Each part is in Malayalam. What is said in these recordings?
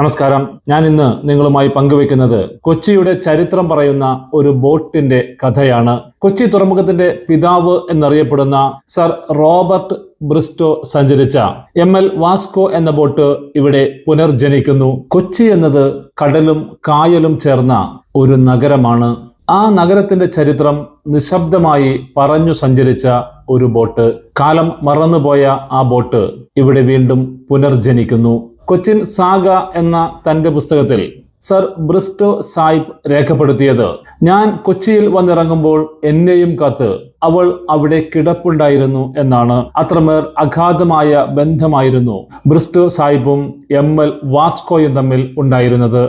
നമസ്കാരം. ഞാൻ ഇന്ന് നിങ്ങളുമായി പങ്കുവെക്കുന്നത് കൊച്ചിയുടെ ചരിത്രം പറയുന്ന ഒരു ബോട്ടിന്റെ കഥയാണ്. കൊച്ചി തുറമുഖത്തിന്റെ പിതാവ് എന്നറിയപ്പെടുന്ന സർ റോബർട്ട് ബ്രിസ്റ്റോ സഞ്ചരിച്ച എം എൽ വാസ്കോ എന്ന ബോട്ട് ഇവിടെ പുനർജനിക്കുന്നു. കൊച്ചി എന്നത് കടലും കായലും ചേർന്ന ഒരു നഗരമാണ്. ആ നഗരത്തിന്റെ ചരിത്രം നിശബ്ദമായി പറഞ്ഞു സഞ്ചരിച്ച ഒരു ബോട്ട്. കാലം മറന്നുപോയ ആ ബോട്ട് ഇവിടെ വീണ്ടും പുനർജനിക്കുന്നു. കൊച്ചിൻ സാഗ എന്ന തന്റെ പുസ്തകത്തിൽ സർ ബ്രിസ്റ്റോ സായിബ് രേഖപ്പെടുത്തിയത്. ഞാൻ കൊച്ചിയിൽ വന്നിറങ്ങുമ്പോൾ എന്നെയും കാത്ത് അവൾ അവിടെ കിടപ്പുണ്ടായിരുന്നു എന്നാണ്. അത്രമേർ അഗാധമായ ബന്ധമായിരുന്നു ബ്രിസ്റ്റോ സാഹിബും എം എൽ വാസ്കോയും തമ്മിൽ ഉണ്ടായിരുന്നത്.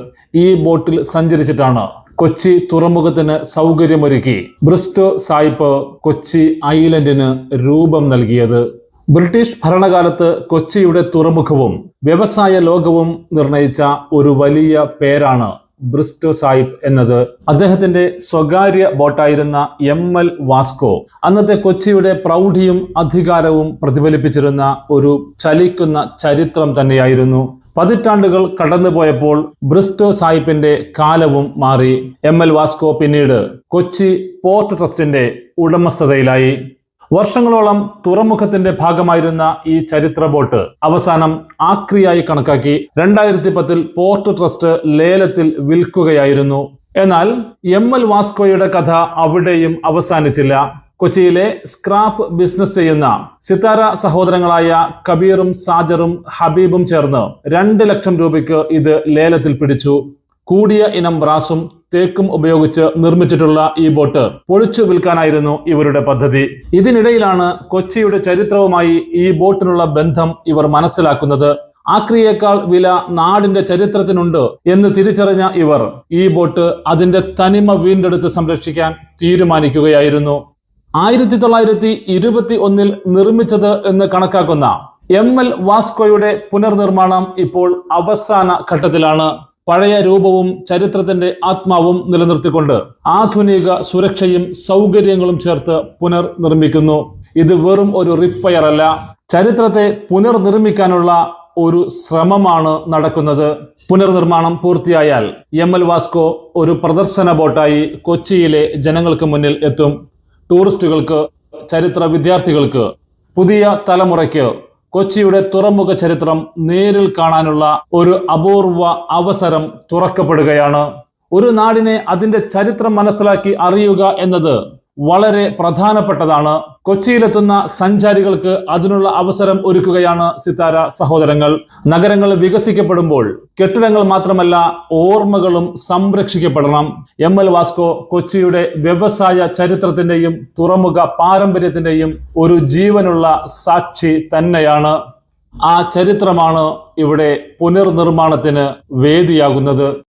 ഈ ബോട്ടിൽ സഞ്ചരിച്ചിട്ടാണ് കൊച്ചി തുറമുഖത്തിന് സൗകര്യമൊരുക്കി ബ്രിസ്റ്റോ സായിപ്പ് കൊച്ചി ഐലൻഡിന് രൂപം നൽകിയത്. ബ്രിട്ടീഷ് ഭരണകാലത്ത് കൊച്ചിയുടെ തുറമുഖവും വ്യവസായ ലോകവും നിർണയിച്ച ഒരു വലിയ പേരാണ് ബ്രിസ്റ്റോ സാഹിബ് എന്നത്. അദ്ദേഹത്തിന്റെ സ്വകാര്യ ബോട്ടായിരുന്ന എം എൽ വാസ്കോ അന്നത്തെ കൊച്ചിയുടെ പ്രൗഢിയും അധികാരവും പ്രതിഫലിപ്പിച്ചിരുന്ന ഒരു ചലിക്കുന്ന ചരിത്രം തന്നെയായിരുന്നു. പതിറ്റാണ്ടുകൾ കടന്നുപോയപ്പോൾ ബ്രിസ്റ്റോ സാഹിബിന്റെ കാലവും മാറി. എം എൽ വാസ്കോ പിന്നീട് കൊച്ചി പോർട്ട് ട്രസ്റ്റിന്റെ ഉടമസ്ഥതയിലായി. വർഷങ്ങളോളം തുറമുഖത്തിന്റെ ഭാഗമായിരുന്ന ഈ ചരിത്ര ബോട്ട് അവസാനം ആക്രിയായി കണക്കാക്കി രണ്ടായിരത്തി പത്തിൽ പോർട്ട് ട്രസ്റ്റ് ലേലത്തിൽ വിൽക്കുകയായിരുന്നു. എന്നാൽ എം എൽ വാസ്കോയുടെ കഥ അവിടെയും അവസാനിച്ചില്ല. കൊച്ചിയിലെ സ്ക്രാപ്പ് ബിസിനസ് ചെയ്യുന്ന സിത്താര സഹോദരങ്ങളായ കബീറും സാജറും ഹബീബും ചേർന്ന് രണ്ട് ലക്ഷം രൂപയ്ക്ക് ഇത് ലേലത്തിൽ പിടിച്ചു. കൂടിയ ഇനം ബ്രാസും തേക്കും ഉപയോഗിച്ച് നിർമ്മിച്ചിട്ടുള്ള ഈ ബോട്ട് പൊളിച്ചു വിൽക്കാനായിരുന്നു ഇവരുടെ പദ്ധതി. ഇതിനിടയിലാണ് കൊച്ചിയുടെ ചരിത്രവുമായി ഈ ബോട്ടിനുള്ള ബന്ധം ഇവർ മനസ്സിലാക്കുന്നത്. ആക്രിയേക്കാൾ വില നാടിന്റെ ചരിത്രത്തിനുണ്ട് എന്ന് തിരിച്ചറിഞ്ഞ ഇവർ ഈ ബോട്ട് അതിന്റെ തനിമ വീണ്ടെടുത്ത് സംരക്ഷിക്കാൻ തീരുമാനിക്കുകയായിരുന്നു. ആയിരത്തി തൊള്ളായിരത്തി ഇരുപത്തി ഒന്നിൽ നിർമ്മിച്ചത് എന്ന് കണക്കാക്കുന്ന എം എൽ വാസ്കോയുടെ പുനർനിർമ്മാണം ഇപ്പോൾ അവസാന ഘട്ടത്തിലാണ്. പഴയ രൂപവും ചരിത്രത്തിന്റെ ആത്മാവും നിലനിർത്തിക്കൊണ്ട് ആധുനിക സുരക്ഷയും സൗകര്യങ്ങളും ചേർത്ത് പുനർനിർമ്മിക്കുന്നു. ഇത് വെറും ഒരു റിപ്പയർ അല്ല. ചരിത്രത്തെ പുനർനിർമ്മിക്കാനുള്ള ഒരു ശ്രമമാണ് നടക്കുന്നത്. പുനർനിർമ്മാണം പൂർത്തിയായാൽ എം എൽ വാസ്കോ ഒരു പ്രദർശന ബോട്ടായി കൊച്ചിയിലെ ജനങ്ങൾക്ക് മുന്നിൽ എത്തും. ടൂറിസ്റ്റുകൾക്ക് ചരിത്ര വിദ്യാർത്ഥികൾക്ക് പുതിയ തലമുറയ്ക്ക് കൊച്ചിയുടെ തുറമുഖ ചരിത്രം നേരിൽ കാണാനുള്ള ഒരു അപൂർവ അവസരം തുറക്കപ്പെടുകയാണ്. ഒരു നാടിനെ അതിന്റെ ചരിത്രം മനസ്സിലാക്കി അറിയുക എന്നത് വളരെ പ്രധാനപ്പെട്ടതാണ്. കൊച്ചിയിലെത്തുന്ന സഞ്ചാരികൾക്ക് അതിനുള്ള അവസരം ഒരുക്കുകയാണ് സിത്താര സഹോദരങ്ങൾ. നഗരങ്ങൾ വികസിക്കപ്പെടുമ്പോൾ കെട്ടിടങ്ങൾ മാത്രമല്ല ഓർമ്മകളും സംരക്ഷിക്കപ്പെടണം. എം എൽ വാസ്കോ കൊച്ചിയുടെ വ്യവസായ ചരിത്രത്തിന്റെയും തുറമുഖ പാരമ്പര്യത്തിന്റെയും ഒരു ജീവനുള്ള സാക്ഷി തന്നെയാണ്. ആ ചരിത്രമാണ് ഇവിടെ പുനർനിർമ്മാണത്തിന് വേദിയാകുന്നത്.